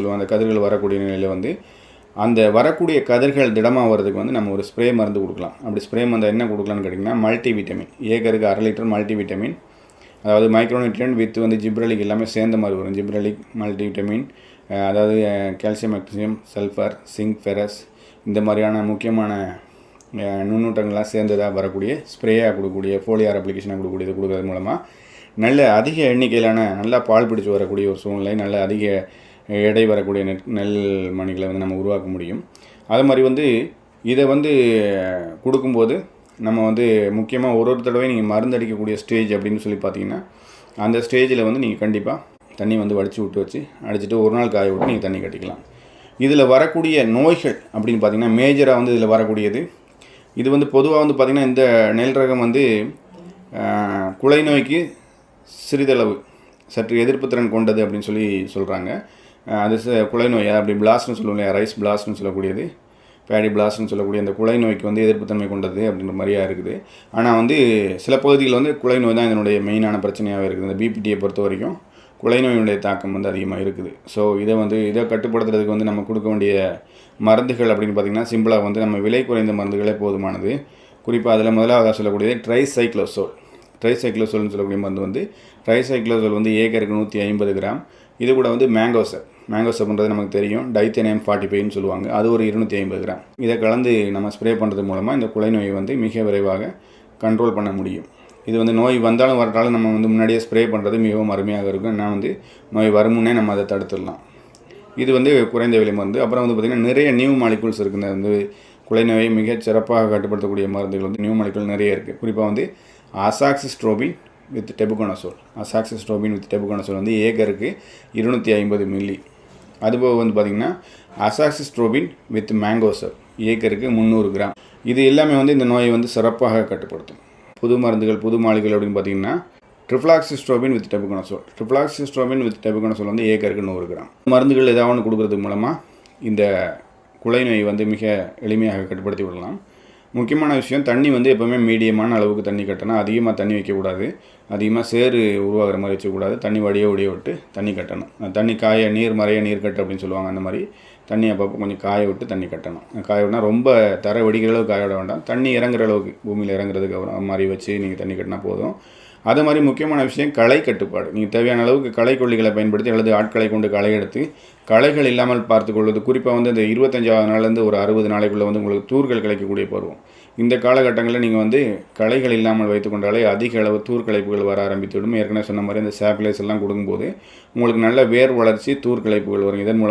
சொல்லுவோம் அந்த கதிர்கள் வரக்கூடிய நிலையில் வந்து அந்த வரக்கூடிய கதிர்கள் திடமாக வர்றதுக்கு வந்து நம்ம ஒரு ஸ்ப்ரே மருந்து கொடுக்கலாம். அப்படி ஸ்ப்ரே மருந்து என்ன கொடுக்கலாம்னு கேட்டிங்கன்னா மல்டி விட்டமின் ஏக்கருக்கு அரை லிட்டர் மல்டி விட்டமின் அதாவது மைக்ரோநியூட்ரியன் வித் வந்து ஜிப்ரலிக் எல்லாமே சேர்ந்த மாதிரி வரும். ஜிப்ரலிக் மல்டி விட்டமின் அதாவது calcium magnesium sulphur zinc ferrous இந்த மாதிரியான முக்கியமான அஹ், நுண்ணூட்டங்கள்லாம் சேர்ந்ததாக வரக்கூடிய ஸ்ப்ரேயாக கொடுக்கக்கூடிய ஃபோலியார் அப்ளிகேஷனாக கொடுக்கக்கூடியது கொடுக்கறது மூலமாக நல்ல அதிக எண்ணிக்கையிலான நல்லா பால் பிடிச்சி வரக்கூடிய ஒரு சூழ்நிலை நல்ல அதிக எடை வரக்கூடிய நெல் நெல் மணிகளை வந்து நம்ம உருவாக்க முடியும். அது மாதிரி வந்து இதை வந்து கொடுக்கும்போது நம்ம வந்து முக்கியமாக ஒரு ஒரு தடவை நீங்கள் மருந்து அடிக்கக்கூடிய ஸ்டேஜ் அப்படின்னு சொல்லி பார்த்தீங்கன்னா அந்த ஸ்டேஜில் வந்து நீங்கள் கண்டிப்பாக தண்ணி வந்து வடித்து விட்டு வச்சு அடிச்சுட்டு ஒரு நாள் காய விட்டு நீங்கள் தண்ணி கட்டிக்கலாம். இதில் வரக்கூடிய நோய்கள் அப்படின்னு பார்த்தீங்கன்னா மேஜராக வந்து இதில் வரக்கூடியது. இது வந்து பொதுவாக வந்து பார்த்திங்கன்னா இந்த நெல் ரகம் வந்து குலை நோய்க்கு சிறிதளவு சற்று எதிர்ப்பு திறன் கொண்டது அப்படின்னு சொல்லி சொல்கிறாங்க அது குலை நோய் அப்படி பிளாஸ்ட்னு சொல்லுவோம் இல்லையா? ரைஸ் பிளாஸ்ட்னு சொல்லக்கூடியது. பேடி பிளாஸ்ட்னு சொல்லக்கூடிய அந்த குலை நோய்க்கு வந்து எதிர்ப்புத்தன்மை கொண்டது அப்படின்ற மாதிரியாக இருக்குது. ஆனால் வந்து சில பகுதிகளில் வந்து குலை நோய் தான் இதனுடைய மெயினான பிரச்சனையாகவே இருக்குது. இந்த பிபிடியை பொறுத்த வரைக்கும் குலை நோயினுடைய தாக்கம் வந்து அதிகமாக இருக்குது. ஸோ இதை வந்து இதை கட்டுப்படுத்துறதுக்கு வந்து நம்ம கொடுக்க வேண்டிய மருந்துகள் அப்படின்னு பார்த்திங்கன்னா சிம்பிளாக வந்து நம்ம விலை குறைந்த மருந்துகளே போதுமானது. குறிப்பாக அதில் முதலாவதாக சொல்லக்கூடியது ட்ரைசைக்ளோசோல் ட்ரைசைக்ளோசோல்னு சொல்லக்கூடிய மருந்து வந்து ட்ரைசைக்ளோசோல் வந்து ஏக்கருக்கு நூற்றி ஐம்பது கிராம். இது கூட வந்து மேங்கோ சப்புன்றது நமக்கு தெரியும். டைத்தேனியம் ஃபார்ட்டி ஃபைவ்னு சொல்லுவாங்க. அது ஒரு இருநூற்றி ஐம்பது கிராம். இதை கலந்து நம்ம ஸ்ப்ரே பண்ணுறது மூலமாக இந்த குலை நோயை வந்து மிக விரைவாக கண்ட்ரோல் பண்ண முடியும். இது வந்து நோய் வந்தாலும் வரட்டாலும் நம்ம வந்து முன்னாடியே ஸ்ப்ரே பண்ணுறது மிகவும் அருமையாக இருக்கும். ஏன்னா வந்து நோய் வரும் முன்னே நம்ம அதை தடுத்துடலாம். இது வந்து குறைந்த விலை மருந்து. அப்புறம் வந்து பார்த்திங்கன்னா நிறைய நியூ மாலிகூல்ஸ் இருக்குது இந்த வந்து குலை நோயை மிக சிறப்பாக கட்டுப்படுத்தக்கூடிய மருந்துகள் வந்து நியூ மாலிகூல் நிறைய இருக்குது குறிப்பாக வந்து azoxystrobin with tebuconazole azoxystrobin with tebuconazole வந்து ஏக்கருக்கு இருநூற்றி ஐம்பது மில்லி அதுபோக வந்து பார்த்திங்கன்னா அசாக்சிஸ்ட்ரோபின் வித் மேங்கோசர் ஏக்கருக்கு முந்நூறு கிராம். இது எல்லாமே வந்து இந்த நோயை வந்து சிறப்பாக கட்டுப்படுத்தும். புது மருந்துகள் புது மாளிகள் அப்படின்னு பார்த்தீங்கன்னா trifloxystrobin with tebuconazole trifloxystrobin with tebuconazole வந்து ஏக்கருக்கு நூறு கிராம். மருந்துகள் ஏதாவது ஒன்று கொடுக்கறது மூலமாக இந்த குலை நோய் வந்து மிக எளிமையாக கட்டுப்படுத்தி விடலாம். முக்கியமான விஷயம் தண்ணி வந்து எப்போவுமே மீடியமான அளவுக்கு தண்ணி கட்டணும் அதிகமாக தண்ணி வைக்கக்கூடாது. அதிகமாக சேறு உருவாகிற மாதிரி வச்சக்கூடாது தண்ணி வடிய வடிய விட்டு தண்ணி கட்டணும். தண்ணி காய நீர் மறைய நீர் கட்டு அப்படின்னு சொல்லுவாங்க அந்த மாதிரி. தண்ணி அப்பப்போ கொஞ்சம் காய விட்டு தண்ணி கட்டணும். காய விட்டா ரொம்ப தர வெடிக்கிற அளவுக்கு காய விட வேண்டாம். தண்ணி இறங்குற அளவுக்கு பூமியில் இறங்குறதுக்கு அப்புறம் மாதிரி வச்சு நீங்கள் தண்ணி கட்டினா போதும். அது மாதிரி முக்கியமான விஷயம் களை கட்டுப்பாடு. நீங்கள் தேவையான அளவுக்கு களை கொல்லிகளை பயன்படுத்தி அல்லது ஆட்களை கொண்டு களை எடுத்து களைகள் இல்லாமல் பார்த்துக்கொள்வது குறிப்பாக வந்து இந்த இருபத்தஞ்சாவது நாள்லேருந்து ஒரு அறுபது நாளைக்குள்ளே வந்து உங்களுக்கு தூர்கள் கிடைக்கக்கூடிய பருவம். இந்த காலகட்டங்களில் நீங்கள் வந்து களைகள் இல்லாமல் வைத்துக்கொண்டாலே அதிக அளவு தூர் வர ஆரம்பித்துவிடும். ஏற்கனவே சொன்ன மாதிரி இந்த சாப்லைஸ் எல்லாம் கொடுக்கும்போது உங்களுக்கு நல்ல வேர் வளர்ச்சி தூர் வரும். இதன் மூலம்